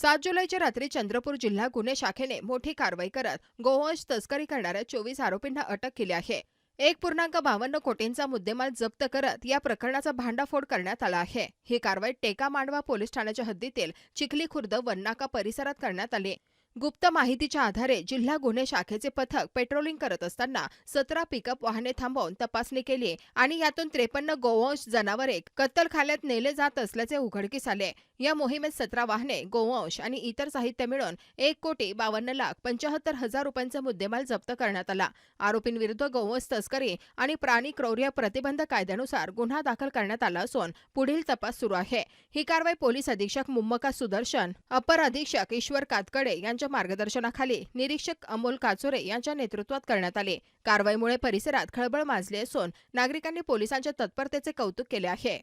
सात जुलैच्या रात्री चंद्रपूर जिल्हा गुन्हे शाखेने मोठी कारवाई करत गोवंश तस्करी करणाऱ्या चोवीस आरोपींना अटक केली आहे. एक पूर्णांक बावन्न कोटींचा मुद्देमाल जप्त करत या प्रकरणाचा भांडाफोड करण्यात आला आहे. ही कारवाई टेका मांडवा पोलीस ठाण्याच्या हद्दीतील चिखली खुर्द वन्नाका परिसरात करण्यात आली. गुप्त माहितीच्या आधारे जिल्हा गुन्हे शाखेचे पथक पेट्रोलिंग करत असताना सतरा पिकअप वाहने थांबवून तपासणी केली आणि यातून त्रेपन्न गोवंश जनावरे कत्तलखाल्यात नेले जात असल्याचे उघडकीस आले. या मोहिमेत सतरा वाहने गोवंश आणि इतर साहित्य मिळून एक कोटी बावन्न लाख पंचाहत्तर हजार रुपयांचा मुद्देमाल जप्त करण्यात आला. आरोपींविरुद्ध गोवंश तस्करी आणि प्राणी क्रौर्य प्रतिबंध कायद्यानुसार गुन्हा दाखल करण्यात आला असून पुढील तपास सुरू आहे. ही कारवाई पोलीस अधीक्षक मुम्मका सुदर्शन अपर अधीक्षक ईश्वर कातकडे यांच्या मार्गदर्शनाखाली निरीक्षक अमोल काचोरे यांच्या नेतृत्वात करण्यात आले. कारवाईमुळे परिसरात खळबळ माजली असून नागरिकांनी पोलिसांच्या तत्परतेचे कौतुक केले आहे.